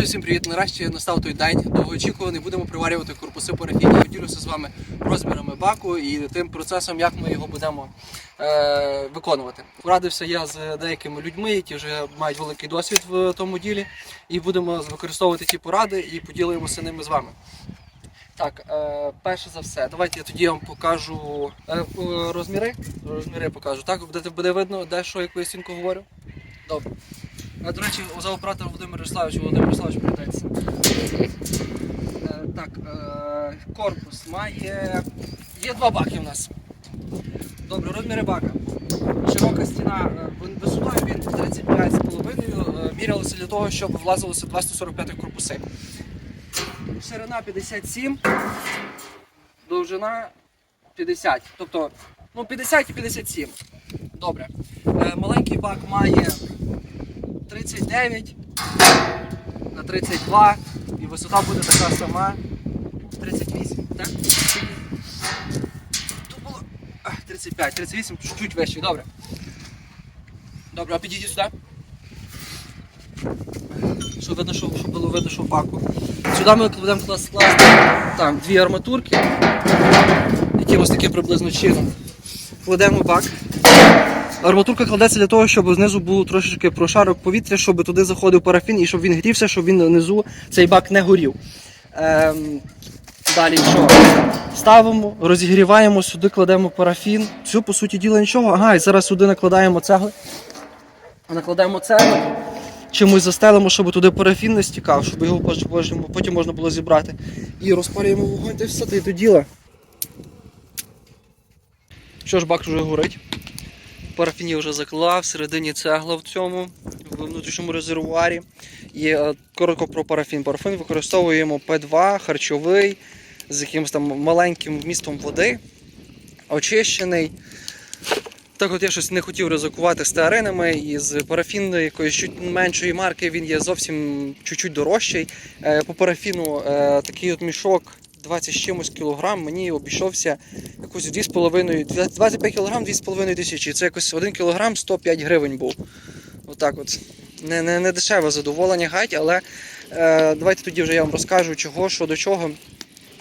Друзі, всім привіт! Нарешті настав той день довгоочікуваний. Будемо приварювати корпуси парафіні. Поділюся з вами розмірами баку і тим процесом, як ми його будемо е, виконувати. Порадився я з деякими людьми, які вже мають великий досвід в тому ділі, і будемо використовувати ті поради і поділимося ними з вами. Так, е, перше за все, давайте я тоді вам покажу е, розміри. Розміри покажу. Так, буде, буде видно, де що, яку я говорю. Добре. А, до речі, за оператор Володимир Ярославович, Володимир Ярославович привітається. Е, Так, е, корпус має. Є два баки у нас. Добре, розміри бака. Широка стіна е, висотою він 35,5 е, мірялося для того, щоб влазилося 245 корпуси. Ширина 57, довжина 50. Тобто, ну 50 і 57. Добре. Маленький бак має 39 на 32 і висота буде така сама 38, так? Тут було 35, 38, чуть-чуть вище, добре. Добре, а підійдіть сюди. Щоб видно, що, щоб було видно, що баку. Сюди ми будемо клас- скласти так, дві арматурки, якимось таким приблизно чином. Кладемо бак. Арматурка кладеться для того, щоб знизу був трошечки прошарок повітря, щоб туди заходив парафін і щоб він грівся, щоб він внизу цей бак не горів. Ем, далі що? Ставимо, розігріваємо, сюди кладемо парафін. Все, по суті діла нічого. Ага, і зараз сюди накладаємо цегли. Накладаємо цегли, чимось застелимо, щоб туди парафін не стікав, щоб його потім- можна було зібрати. І розпалюємо вогонь та все, та й до діла. Що ж, бак вже горить. Парафін вже заклав, всередині цегла в цьому, в внутрішньому резервуарі. І е, коротко про парафін. Парафін використовуємо П2, харчовий, з якимось там маленьким вмістом води, очищений. Так от я щось не хотів ризикувати стеаринами і з парафіну якоїсь чуть меншої марки він є зовсім чуть-чуть дорожчий. Е, По парафіну е, такий от мішок 20 з чимось кілограм мені обійшовся якось 2,5, 25 кг 2,5 тисячі. Це якось 1 кг 105 гривень був. Отак от. Не, не, не дешеве задоволення гать, але е, давайте тоді вже я вам розкажу, чого, що до чого.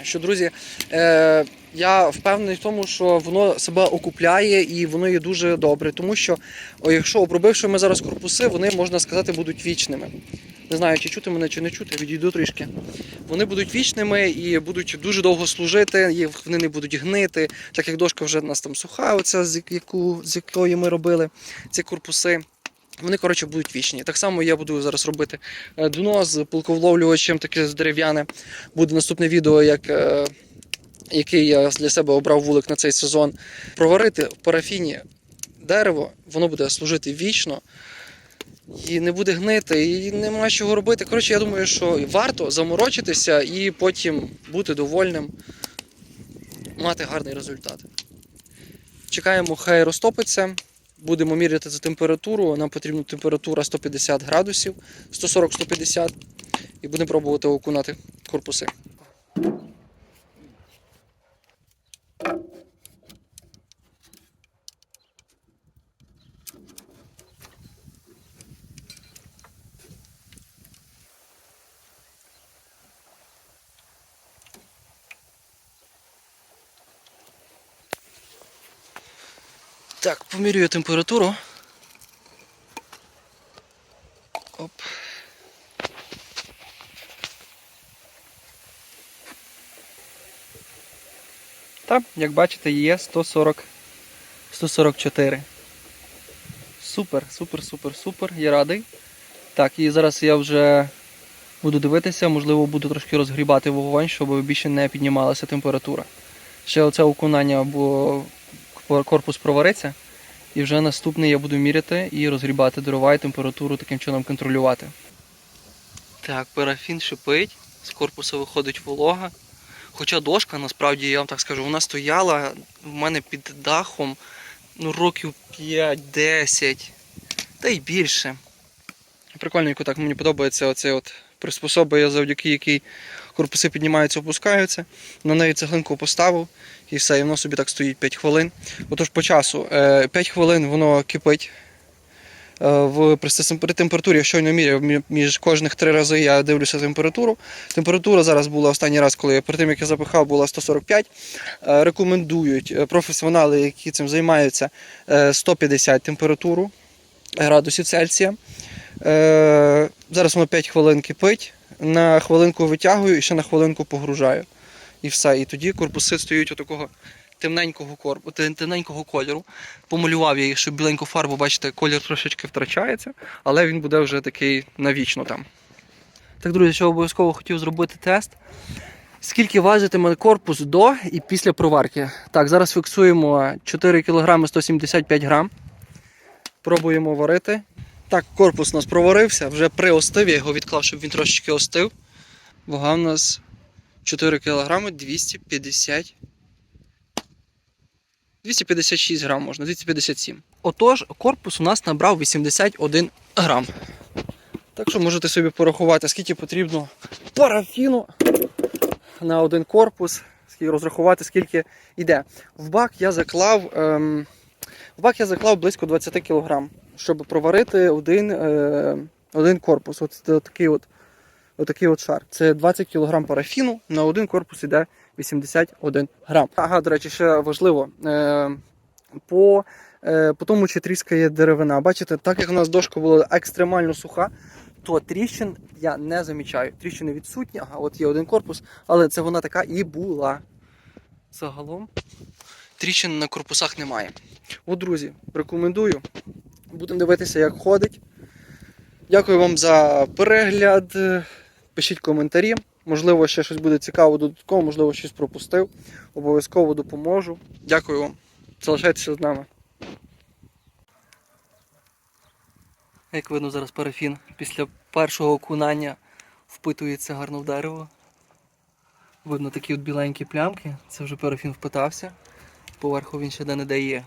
Що, друзі, е, я впевнений в тому, що воно себе окупляє і воно є дуже добре, тому що о, якщо обробивши ми зараз корпуси, вони, можна сказати, будуть вічними. Не знаю, чи чути мене, чи не чути, відійду трішки. Вони будуть вічними і будуть дуже довго служити, їх вони не будуть гнити, так як дошка вже у нас там суха, оця, з, яку, з якої ми робили ці корпуси. Вони, коротше, будуть вічні. Так само я буду зараз робити е, дно з пилковловлювачем, таке дерев'яне. Буде наступне відео, як, е, який я для себе обрав вулик на цей сезон. Проварити в парафіні дерево, воно буде служити вічно. І не буде гнити, і нема чого робити. Коротше, я думаю, що варто заморочитися і потім бути довольним, мати гарний результат. Чекаємо, хай розтопиться. Будемо міряти за температуру. Нам потрібна температура 150 градусів, 140-150. І будемо пробувати окунати корпуси. Так, помірюю температуру. Оп. Так, як бачите, є 140, 144. Супер, супер, супер, супер. Я радий. Так, і зараз я вже буду дивитися, можливо, буду трошки розгрібати вогонь, щоб більше не піднімалася температура. Ще оце окунання, бо корпус провариться. І вже наступний я буду міряти і розгрібати дрова і температуру таким чином контролювати. Так, парафін шипить, з корпусу виходить волога. Хоча дошка, насправді, я вам так скажу, вона стояла в мене під дахом ну, років 5-10, та й більше. Прикольненько так мені подобається оце от приспособа, завдяки якій корпуси піднімаються, опускаються. На неї цеглинку поставив і все, і воно собі так стоїть 5 хвилин. Отож по часу 5 хвилин воно кипить. е, в при температурі, я щойно міряв між кожних три рази я дивлюся температуру. Температура зараз була останній раз, коли я перед тим як я запихав, була 145. Е, Рекомендують е, професіонали, які цим займаються, е, 150 температуру градусів Цельсія. Зараз воно 5 хвилин кипить, на хвилинку витягую і ще на хвилинку погружаю. І все. І тоді корпуси стають отакого темненького корпу, темненького кольору. Помалював я їх, щоб біленьку фарбу, бачите, колір трошечки втрачається, але він буде вже такий навічно там. Так, друзі, що обов'язково хотів зробити тест. Скільки важитиме корпус до і після проварки? Так, зараз фіксуємо 4 кг 175 грам. Пробуємо варити. Так, корпус у нас проварився, вже приостив, я його відклав, щоб він трошечки остив. Вага у нас 4 кг 250. 256 грам можна, 257. Отож, корпус у нас набрав 81 грам. Так що можете собі порахувати, скільки потрібно парафіну на один корпус, розрахувати, скільки йде. В бак я заклав, ем, в бак я заклав близько 20 кг, щоб проварити один, е, один корпус. От, такий от, отакий от шар. Це 20 кг парафіну, на один корпус йде 81 грам. Ага, до речі, ще важливо. Е, по, е, по тому, чи тріскає деревина. Бачите, так як у нас дошка була екстремально суха, то тріщин я не замічаю. Тріщини відсутні, ага, от є один корпус, але це вона така і була. Загалом тріщин на корпусах немає. От, друзі, рекомендую. Будемо дивитися, як ходить. Дякую вам за перегляд. Пишіть коментарі. Можливо, ще щось буде цікаво додатково, можливо, щось пропустив. Обов'язково допоможу. Дякую вам. Залишайтеся з нами. Як видно, зараз парафін після першого окунання впитується гарно в дерево. Видно такі от біленькі плямки. Це вже парафін впитався. Поверху він ще де не дає.